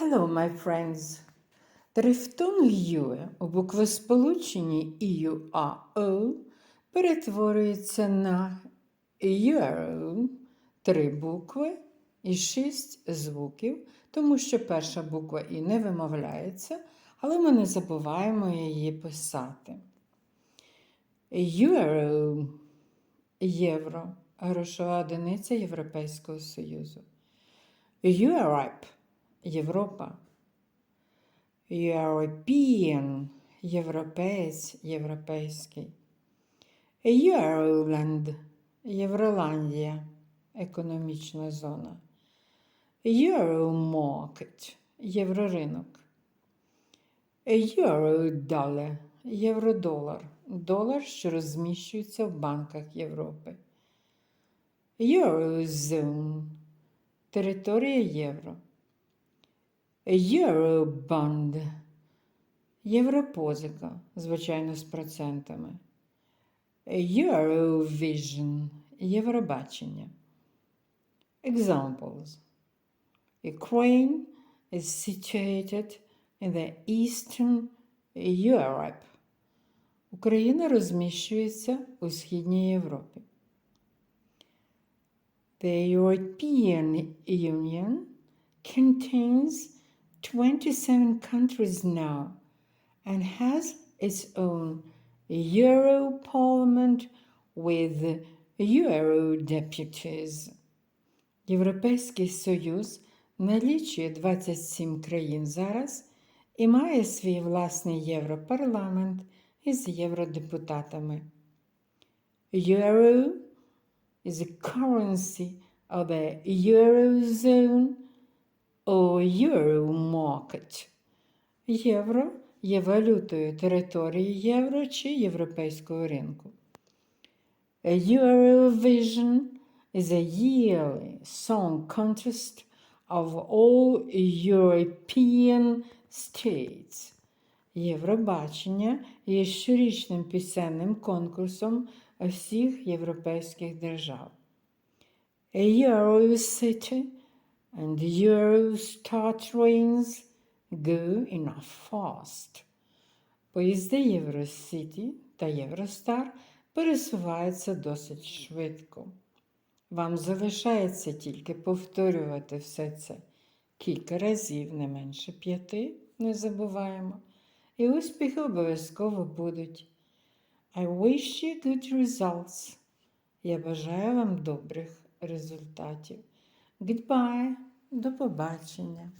Hello, my friends. Трифтонг Юе у буквосполученні «ІЮАО» перетворюється на «ЮРО» – три букви і шість звуків, тому що перша буква «І» не вимовляється, але ми не забуваємо її писати. Euro – євро, грошова одиниця Європейського Союзу. Europe – Європа. European – європеєць, європейський. Euroland – Євроландія, економічна зона. Euromarket – євроринок. Eurodollar – євродолар, долар, що розміщується в банках Європи. Eurozone – територія євро. Eurobond – європозика, звичайно, з процентами. Eurovision – Євробачення. Examples. Ukraine is situated in the Eastern Europe. Україна розміщується у Східній Європі. The European Union contains 27 countries now and has its own Euro Parliament with Euro deputies. Європейський Союз налічує 27 країн зараз і має свій власний Європарламент із євродепутатами. Euro is the currency of the Eurozone or Euro market. Євро є валютою території євро чи європейського ринку. Eurovision is a yearly song contest of all European states. Євробачення є щорічним пісенним конкурсом всіх європейських держав. Eurocity and Eurostar trains go enough fast. Поїзди Євросіті та Євростар пересуваються досить швидко. Вам залишається тільки повторювати все це кілька разів, не менше п'яти, не забуваємо. І успіхи обов'язково будуть. I wish you good results. Я бажаю вам добрих результатів. Goodbye. До побачення.